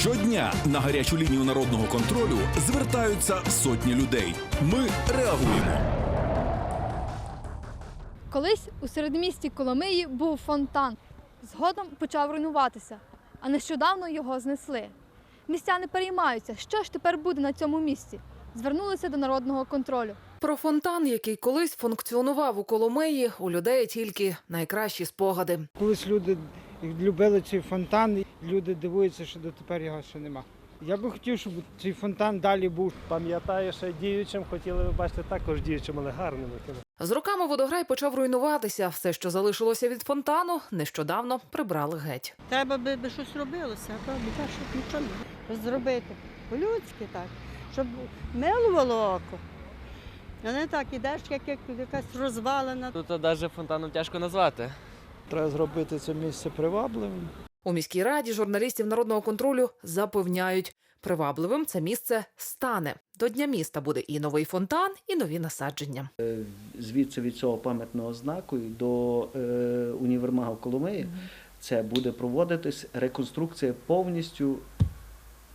Щодня на гарячу лінію народного контролю звертаються сотні людей. Ми реагуємо. Колись у середмісті Коломиї був фонтан. Згодом почав руйнуватися, а нещодавно його знесли. Містяни переймаються, що ж тепер буде на цьому місці. Звернулися до народного контролю. Про фонтан, який колись функціонував у Коломиї, у людей тільки найкращі спогади. Колись люди любили цей фонтан, люди дивуються, що дотепер його ще нема. Я би хотів, щоб цей фонтан далі був. Пам'ятаю, що діючим хотіли ви бачити також діючим, але гарними. З роками водограй почав руйнуватися. Все, що залишилося від фонтану, нещодавно прибрали геть. Треба би, би щось робилося, а то біда, щоб нічого не зробити. По-людськи так, щоб милувало око. А не так ідеш, як якась розвалена. Тут навіть фонтаном тяжко назвати. Треба зробити це місце привабливим. У міській раді журналістів народного контролю запевняють, привабливим це місце стане. До дня міста буде і новий фонтан, і нові насадження. звідси від цього пам'ятного знаку і до е, універмагу Коломиї, це буде проводитись реконструкція повністю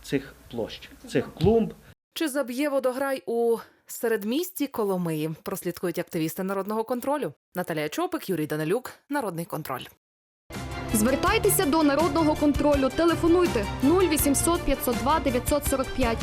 цих площ, цих клумб. Чи заб'є водограй у середмісті Коломиї? Прослідкують активісти народного контролю. Наталія Чопик, Юрій Данилюк, Народний контроль. Звертайтеся до народного контролю. Телефонуйте 0800 502 945